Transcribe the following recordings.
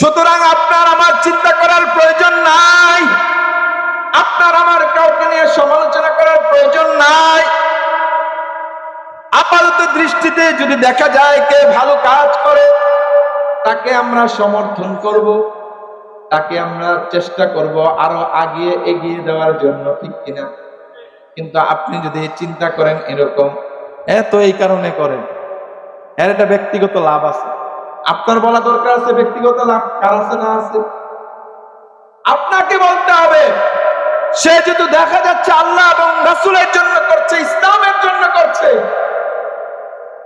সুতরাং আপনার আমার চিন্তা করার প্রয়োজন নাই। আপনার আমার কাউকে নিয়ে সমালোচনা করার প্রয়োজন নাই। আপাতত দৃষ্টিতে যদি দেখা যায় কে ভালো কাজ করে, তাকে আমরা সমর্থন করব, তাকে আমরা চেষ্টা করব আরও আগিয়ে এগিয়ে দেওয়ার জন্য, ঠিক কিনা? কিন্তু আপনি যদি চিন্তা করেন এরকম, এত এই কারণে করেন, এর একটা ব্যক্তিগত লাভ আছে। আপনার বলা দরকার আছে, ব্যক্তিগত লাভ কার আছে না আছে? আপনাকে বলতে হবে, সে যেহেতু দেখা যাচ্ছে আল্লাহ এবং রাসূলের জন্য করছে, ইসলামের জন্য করছে,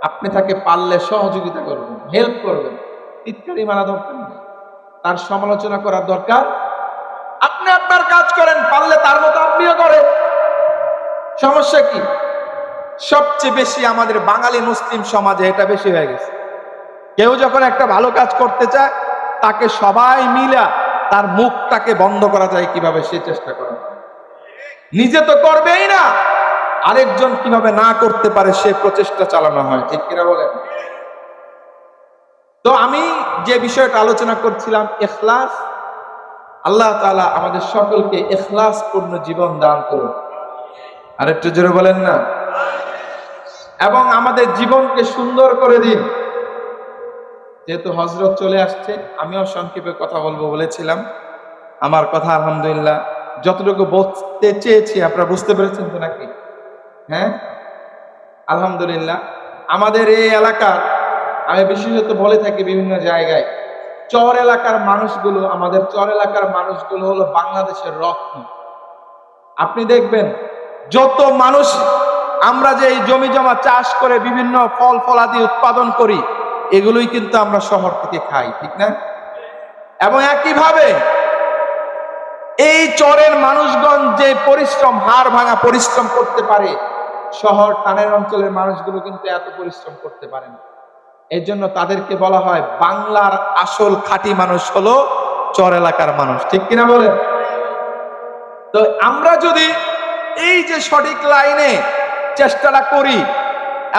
আপনি তাকে পারলে সহযোগিতা করবেন হেল্প করবেন। টিটকারি মারা দরকার নেই। তার সমালোচনা করার দরকার। আপনি আপনার কাজ করেন, পারলে তার মতো আপনিও করেন। সমস্যা কি? সবচেয়ে বেশি আমাদের বাঙালি মুসলিম সমাজে এটা বেশি হয়ে গেছে। কেউ যখন একটা ভালো কাজ করতে চায়, তাকে সবাই মিলা তার মুখটাকে বন্ধ করা যায় কীভাবে সে চেষ্টা করে। নিজে তো করবেই না, আরেকজন কীভাবে না করতে পারে সে প্রচেষ্টা চালানো হয়, ঠিক কিনা বলেন? তো আমি যে বিষয়টা আলোচনা করছিলাম, এখলাস, আল্লাহ তাআলা আমাদের সকলকে এখলাস পূর্ণ জীবন দান করুন। আর একটু জোরে বলেন না? এবং আমাদের জীবনকে সুন্দর করে দিন। যেহেতু হজরত চলে আসছে, আমিও সংক্ষেপে কথা বলব বলেছিলাম। আমার কথা আলহামদুলিল্লাহ, যতটুকু বলতে চেয়েছি, আপনারা বুঝতে পেরেছেন তো নাকি? হ্যাঁ? আলহামদুলিল্লাহ। আমাদের এই এলাকার, আমি বিশেষত বলে থাকি বিভিন্ন জায়গায়, চর এলাকার মানুষগুলো, আমাদের চর এলাকার মানুষগুলো হলো বাংলাদেশের রত্ন। আপনি দেখবেন, যত মানুষ আমরা যে এই জমি জমা চাষ করে বিভিন্ন ফল ফলাদি উৎপাদন করি এগুলোই কিন্তু আমরা শহর থেকে খাই, ঠিক না? এবং একইভাবে এই চরের মানুষগণ যে পরিশ্রম, হাড় ভাঙা পরিশ্রম করতে পারে, শহর টানের অঞ্চলের মানুষগুলো কিন্তু এত পরিশ্রম করতে পারে না। এর জন্য তাদেরকে বলা হয়, বাংলার আসল খাঁটি মানুষ হলো চর এলাকার মানুষ, ঠিক কিনা বলেন? তো আমরা যদি এই যে সঠিক লাইনে চেষ্টাটা করি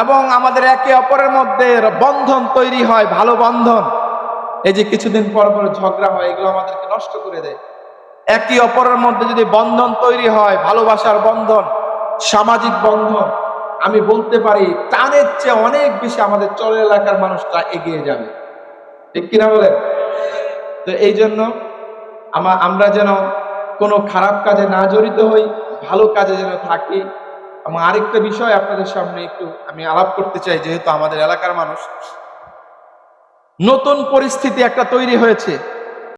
এবং আমাদের একে অপরের মধ্যে বন্ধন তৈরি হয়, ভালো বন্ধন। এই যে কিছুদিন পর পর ঝগড়া হয়, এগুলো আমাদেরকে নষ্ট করে দেয়। একে অপরের মধ্যে যদি বন্ধন তৈরি হয়, ভালোবাসার বন্ধন, সামাজিক বন্ধন, আমি বলতে পারি টানের চেয়ে অনেক বেশি আমাদের চর এলাকার মানুষটা এগিয়ে যাবে। ঠিক কিনা বলেন? তো এই জন্য আমরা যেন কোনো খারাপ কাজে না জড়িত হই, ভালো কাজে যেন থাকি এবং আরেকটা বিষয় আপনাদের সামনে একটু আমি আলাপ করতে চাই, যেহেতু আমাদের এলাকার মানুষ। নতুন পরিস্থিতি একটা তৈরি হয়েছে।